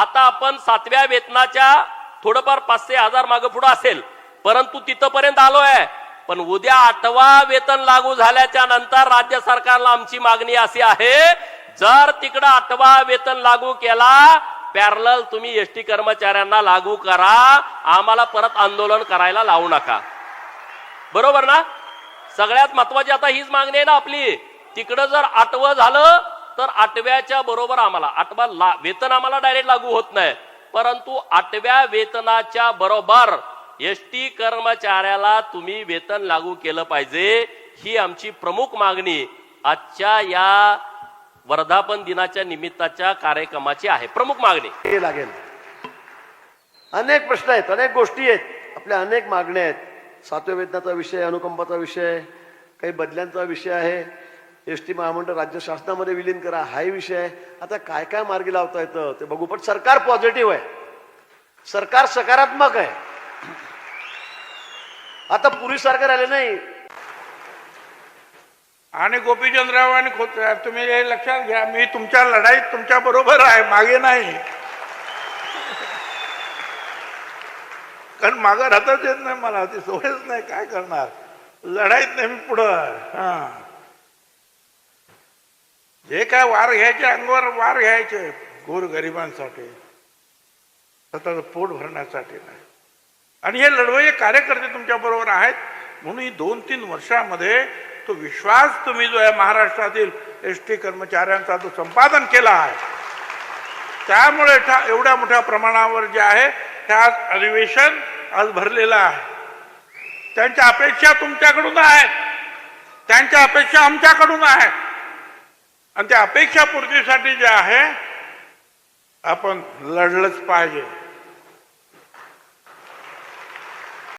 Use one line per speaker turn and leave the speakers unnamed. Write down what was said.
आता आपण सातव्या वेतनाच्या थोडंफार पाचशे हजार मागे पुढे असेल. परंतु तिथपर्यंत आलोय. पण उद्या आठवा वेतन लागू झाल्याच्यानंतर राज्य सरकारला आमची मागणी अशी आहे जर तिकडं आठवा वेतन लागू केला पॅरल तुम्ही एसटी कर्मचाऱ्यांना लागू करा आम्हाला परत आंदोलन करायला लावू नका. बरोबर ना? सगळ्यात महत्वाची आता हीच मागणी आहे ना आपली. तिकडं जर आठवं झालं तर आठव्याच्या बरोबर आम्हाला आठवा ला वेतन आम्हाला डायरेक्ट लागू होत नाही. परंतु आठव्या वेतनाच्या बरोबर एस टी कर्मचाऱ्याला तुम्ही वेतन लागू केलं पाहिजे ही आमची प्रमुख मागणी आजच्या या वर्धापन दिनाच्या निमित्ताच्या कार्यक्रमाची आहे. प्रमुख मागणी.
हे लागेल. अनेक प्रश्न आहेत अनेक गोष्टी आहेत आपल्या अनेक मागण्या आहेत. सातव्या वेतनाचा विषय अनुकंपाचा विषय काही बदल्यांचा विषय आहे. एस टी महामंडळ राज्य शासनामध्ये विलीन करा. हाही विषय आहे. आता काय काय मार्गी लावता येतं ते बघू. पण सरकार पॉझिटिव्ह आहे. सरकार सकारात्मक आहे. आता पूर्वीसारखं आले नाही.
आणि गोपीचंदराव आणि खोत तुम्ही हे लक्षात घ्या. मी तुमच्या लढाईत तुमच्या बरोबर आहे. मागे नाही. कारण मागं राहताच येत नाही मला. ती सवयच नाही. काय करणार? लढाईत नाही मी पुढं. हा. जे काय वार घ्यायचे अंगावर वार घ्यायचे? गोर गरिबांसाठी. स्वतःचं पोट भरण्यासाठी नाही. आणि हे लढवय्ये कार्यकर्ते तुमच्या बरोबर आहेत. म्हणून ही दोन तीन वर्षामध्ये तो विश्वास तुम्ही जो आहे महाराष्ट्रातील एस टी कर्मचाऱ्यांचा जो संपादन केला आहे त्यामुळे एवढ्या मोठ्या प्रमाणावर जे आहे त्या अधिवेशन आज भरलेलं आहे. त्यांच्या अपेक्षा तुमच्याकडून आहेत. त्यांच्या अपेक्षा आमच्याकडून आहेत. आणि त्या अपेक्षा पूर्तीसाठी जे आहे आपण लढलंच पाहिजे.